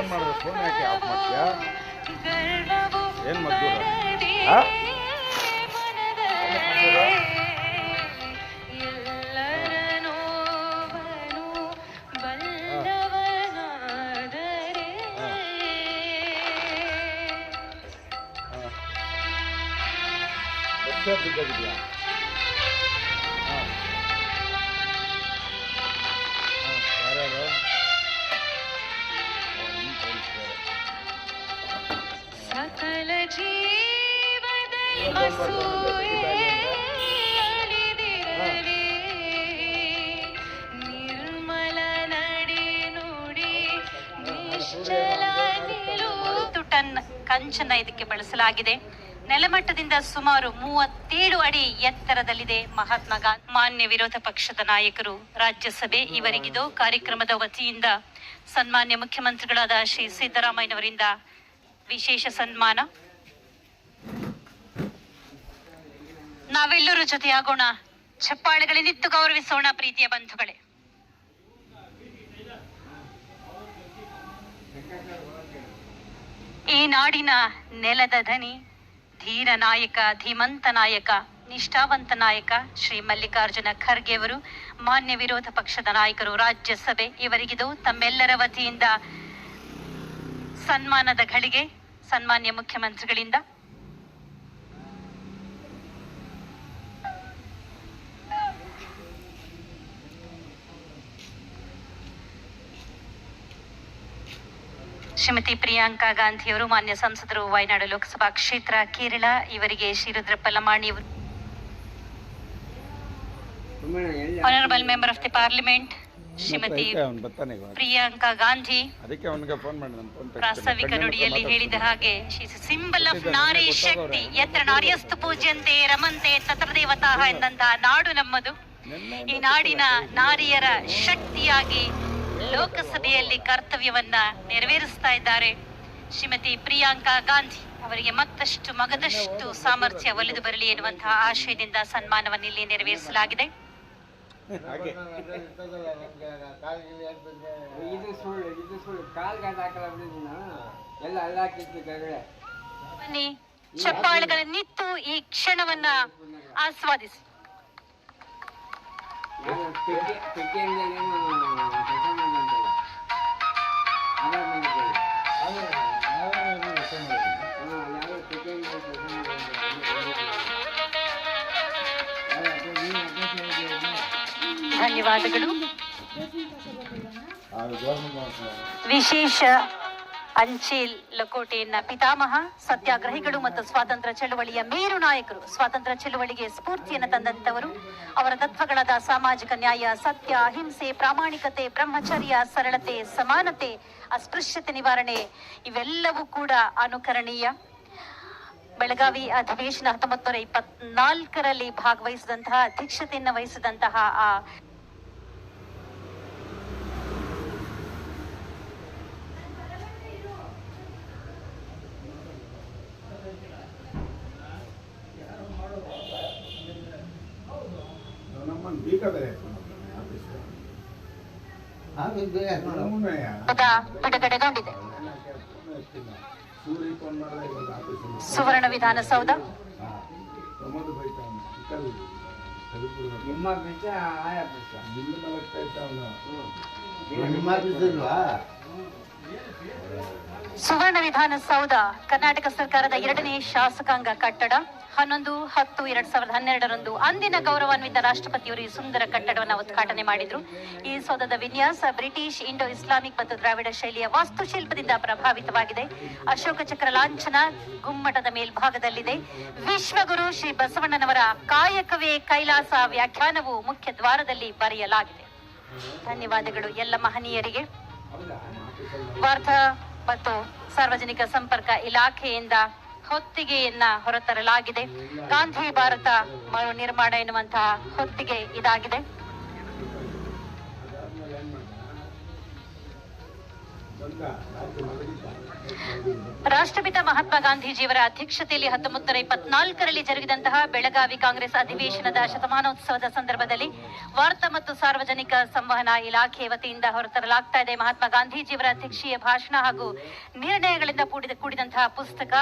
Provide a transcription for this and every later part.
Phone ಯಾಕೆ of ಮಾಡ್ತೀಯಾ ಏನು ಮದ್ದೂರ ಆ? ಬಸ್ ಸ್ಟಾಪ್ ಬಿದ್ದೋಗಿದ್ಯಾ ಹಾಂ ಹಾಂ ಯಾರ್ಯಾರು ಸಕಲ ಜೀವದಲ್ಲಿ. ನಿರ್ಮಲ ನಡೆ ನುಡಿ ನಿಶ್ಚಲ ನಿಲುವು. ಹತ್ತು ಟನ್ ಕಂಚನ ಇದಕ್ಕೆ ಬಳಸಲಾಗಿದೆ ನೆಲಮಟ್ಟದಿಂದ ಸುಮಾರು ಮೂವತ್ತೇಳು ಅಡಿ ಎತ್ತರದಲ್ಲಿದೆ ಮಹಾತ್ಮ ಗಾಂಧಿ ಮಾನ್ಯ ವಿರೋಧ ಪಕ್ಷದ ನಾಯಕರು. ರಾಜ್ಯಸಭೆ ಇವರಿಗಿದು ಕಾರ್ಯಕ್ರಮದ ವತಿಯಿಂದ ಸನ್ಮಾನ್ಯ ಮುಖ್ಯಮಂತ್ರಿಗಳಾದ ಶ್ರೀ ಸಿದ್ದರಾಮಯ್ಯನವರಿಂದ ವಿಶೇಷ ಸನ್ಮಾನ. ನಾವೆಲ್ಲರೂ ಜೊತೆಯಾಗೋಣ. ಚಪ್ಪಾಳೆಗಳಿಂದಿತ್ತು ಗೌರವಿಸೋಣ ಪ್ರೀತಿಯ ಬಂಧುಗಳೇ. ಈ ನಾಡಿನ ನೆಲದ ಧನಿ ಧೀರ ನಾಯಕ, ಧೀಮಂತ ನಾಯಕ, ನಿಷ್ಠಾವಂತ ನಾಯಕ ಶ್ರೀ ಮಲ್ಲಿಕಾರ್ಜುನ ಖರ್ಗೆ ಅವರು, ಮಾನ್ಯ ವಿರೋಧ ಪಕ್ಷದ ನಾಯಕರು, ರಾಜ್ಯಸಭೆ ಇವರಿಗಿದು ತಮ್ಮೆಲ್ಲರ ವತಿಯಿಂದ ಸನ್ಮಾನದ ಘಳಿಗೆ ಸನ್ಮಾನ್ಯ ಮುಖ್ಯಮಂತ್ರಿಗಳಿಂದ ಶ್ರೀಮತಿ ಪ್ರಿಯಾಂಕಾ ಗಾಂಧಿಯವರು ಮಾನ್ಯ ಸಂಸದರು ವಯನಾಡು ಲೋಕಸಭಾ ಕ್ಷೇತ್ರ ಕೇರಳ. ಇವರಿಗೆ Shirudra Lamani honourable honourable member of the parliament Shrimati Priyanka Gandhi. ಪ್ರಾಸ್ತಾವಿಕ ನುಡಿಯಲ್ಲಿ ಹೇಳಿದ ಹಾಗೆ ಸಿಂಬಲ್ ಆಫ್ ನಾರಿ ಶಕ್ತಿ. ಯತ್ರ ನಾರಿಯಸ್ತು ಪೂಜ್ಯಂತೆ ರಮಂತೆ ತತ್ರ ದೇವತಾ ಎಂದಂತಹ ನಾಡು ನಮ್ಮದು. ಈ ನಾಡಿನ ನಾರಿಯರ ಶಕ್ತಿಯಾಗಿ ಲೋಕಸಭೆಯಲ್ಲಿ ಕರ್ತವ್ಯವನ್ನ ನೆರವೇರಿಸ್ತಾ ಇದ್ದಾರೆ. ಶ್ರೀಮತಿ ಪ್ರಿಯಾಂಕಾ ಗಾಂಧಿ ಅವರಿಗೆ ಮತ್ತಷ್ಟು ಮಗದಷ್ಟು ಸಾಮರ್ಥ್ಯ ಒಲಿದು ಬರಲಿ ಎನ್ನುವಂತಹ ಆಶಯದಿಂದ ಸನ್ಮಾನವನ್ನು ಇಲ್ಲಿ ನೆರವೇರಿಸಲಾಗಿದೆ. ಬನ್ನಿ ಚಪ್ಪಾಳೆಗಳನ್ನಿತ್ತು ಈ ಕ್ಷಣವನ್ನ ಆಸ್ವಾದಿಸಿ. ಧನ್ಯವಾದಗಳು. ವಿಶೇಷ ಅಂಚೆ ಲಕೋಟೆಯನ್ನ ಪಿತಾಮಹ, ಸತ್ಯಾಗ್ರಹಿಗಳು ಮತ್ತು ಸ್ವಾತಂತ್ರ್ಯ ಚಳುವಳಿಯ ಮೇರು ನಾಯಕರು, ಸ್ವಾತಂತ್ರ್ಯ ಚಳುವಳಿಗೆ ಸ್ಫೂರ್ತಿಯನ್ನು ತಂದಂತವರು ಅವರ ತತ್ವಗಳಾದ ಸಾಮಾಜಿಕ ನ್ಯಾಯ, ಸತ್ಯ ಅಹಿಂಸೆ ಪ್ರಾಮಾಣಿಕತೆ, ಬ್ರಹ್ಮಚರ್ಯ, ಸರಳತೆ, ಸಮಾನತೆ, ಅಸ್ಪೃಶ್ಯತೆ ನಿವಾರಣೆ, ಇವೆಲ್ಲವೂ ಕೂಡ ಅನುಕರಣೀಯ. ಬೆಳಗಾವಿ ಅಧಿವೇಶನ ಹತ್ತೊಂಬತ್ತು ನೂರ ಇಪ್ಪತ್ನಾಲ್ಕರಲ್ಲಿ ಭಾಗವಹಿಸಿದಂತಹ, ಅಧ್ಯಕ್ಷತೆಯನ್ನು ವಹಿಸಿದಂತಹ ಆ ಆಫೀಸಲ್ಲಿ ಸುವರ್ಣ ವಿಧಾನಸೌಧ. ನಿಮ್ಮ ತೆಗೆದ್ಬಿಡ್ಬೇಕು ನಿಮ್ಮ ಆಫೀಸ್ ಆಯಾ ಸುವರ್ಣ ವಿಧಾನಸೌಧ, ಕರ್ನಾಟಕ ಸರ್ಕಾರದ ಎರಡನೇ ಶಾಸಕಾಂಗ ಕಟ್ಟಡ, ಹನ್ನೊಂದು, ಹತ್ತು, ಎರಡ್ ಸಾವಿರದ ಹನ್ನೆರಡರಂದು ಅಂದಿನ ಗೌರವಾನ್ವಿತ ರಾಷ್ಟ್ರಪತಿಯವರು ಈ ಸುಂದರ ಕಟ್ಟಡವನ್ನು ಉದ್ಘಾಟನೆ ಮಾಡಿದ್ರು. ಈ ಸೌಧದ ವಿನ್ಯಾಸ ಬ್ರಿಟಿಷ್ ಇಂಡೋ ಇಸ್ಲಾಮಿಕ್ ಮತ್ತು ದ್ರಾವಿಡ ಶೈಲಿಯ ವಾಸ್ತುಶಿಲ್ಪದಿಂದ ಪ್ರಭಾವಿತವಾಗಿದೆ. ಅಶೋಕ ಚಕ್ರ ಲಾಂಛನ ಗುಮ್ಮಟದ ಮೇಲ್ಭಾಗದಲ್ಲಿದೆ. ವಿಶ್ವಗುರು ಶ್ರೀ ಬಸವಣ್ಣನವರ ಕಾಯಕವೇ ಕೈಲಾಸ ವ್ಯಾಖ್ಯಾನವು ಮುಖ್ಯ ದ್ವಾರದಲ್ಲಿ ಬರೆಯಲಾಗಿದೆ. ಧನ್ಯವಾದಗಳು ಎಲ್ಲ ಮಹನೀಯರಿಗೆ. ವಾರ್ತಾ ಮತ್ತು ಸಾರ್ವಜನಿಕ ಸಂಪರ್ಕ ಇಲಾಖೆಯಿಂದ ಹೊತ್ತಿಗೆಯನ್ನ ಹೊರತರಲಾಗಿದೆ. ಗಾಂಧಿ ಭಾರತ ಮರು ನಿರ್ಮಾಣ ಎನ್ನುವಂತಹ ಹೊತ್ತಿಗೆ ಇದಾಗಿದೆ. ರಾಷ್ಟ್ರಪಿತ ಮಹಾತ್ಮ ಗಾಂಧೀಜಿಯವರ ಅಧ್ಯಕ್ಷತೆಯಲ್ಲಿ ಹತ್ತೊಂಬತ್ತರ ಇಪ್ಪತ್ನಾಲ್ಕರಲ್ಲಿ ಜರುಗಿದಂತಹ ಬೆಳಗಾವಿ ಕಾಂಗ್ರೆಸ್ ಅಧಿವೇಶನದ ಶತಮಾನೋತ್ಸವದ ಸಂದರ್ಭದಲ್ಲಿ ವಾರ್ತಾ ಮತ್ತು ಸಾರ್ವಜನಿಕ ಸಂವಹನ ಇಲಾಖೆ ವತಿಯಿಂದ ಹೊರತರಲಾಗ್ತಾ ಇದೆ. ಮಹಾತ್ಮ ಗಾಂಧೀಜಿಯವರ ಅಧ್ಯಕ್ಷೀಯ ಭಾಷಣ ಹಾಗೂ ನಿರ್ಣಯಗಳಿಂದ ಕೂಡಿದ ಕೂಡಿದಂತಹ ಪುಸ್ತಕ.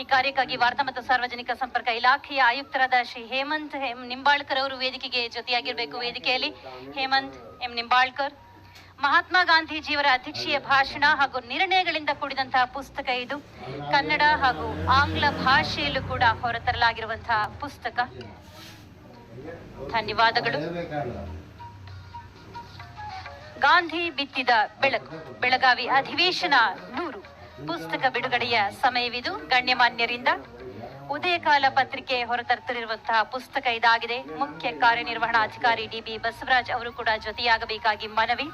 ಈ ಕಾರ್ಯಕ್ಕಾಗಿ ವಾರ್ತಾ ಮತ್ತು ಸಾರ್ವಜನಿಕ ಸಂಪರ್ಕ ಇಲಾಖೆಯ ಆಯುಕ್ತರಾದ ಶ್ರೀ ಹೇಮಂತ್ ಎಂ ನಿಂಬಾಳ್ಕರ್ ಅವರು ವೇದಿಕೆಗೆ ಜೊತೆಯಾಗಿರಬೇಕು. ವೇದಿಕೆಯಲ್ಲಿ ಹೇಮಂತ್ ಎಂ ನಿಂಬಾಳ್ಕರ್ ಮಹಾತ್ಮ ಗಾಂಧೀಜಿಯವರ ಅಧ್ಯಕ್ಷೀಯ ಭಾಷಣ ಹಾಗೂ ನಿರ್ಣಯಗಳಿಂದ ಕೂಡಿದಂತಹ ಪುಸ್ತಕ ಇದು. ಕನ್ನಡ ಹಾಗೂ ಆಂಗ್ಲ ಭಾಷೆಯಲ್ಲೂ ಕೂಡ ಹೊರತರಲಾಗಿರುವಂತಹ ಪುಸ್ತಕ. ಧನ್ಯವಾದಗಳು. ಗಾಂಧಿ ಬಿತ್ತಿದ ಬೆಳಕು, ಬೆಳಗಾವಿ ಅಧಿವೇಶನ ನೂರು. ಪುಸ್ತಕ ಬಿಡುಗಡೆಯ ಸಮಯವಿದು. ಗಣ್ಯಮಾನ್ಯರಿಂದ ಉದಯಕಾಲ ಪತ್ರಿಕೆ ಹೊರತರುತ್ತಿರುವಂತಹ ಪುಸ್ತಕ ಇದಾಗಿದೆ. ಮುಖ್ಯ ಕಾರ್ಯನಿರ್ವಹಣಾಧಿಕಾರಿ ಡಿಬಿ ಬಸವರಾಜ್ ಅವರು ಕೂಡ ಜೊತೆಯಾಗಬೇಕಾಗಿ ಮನವಿ.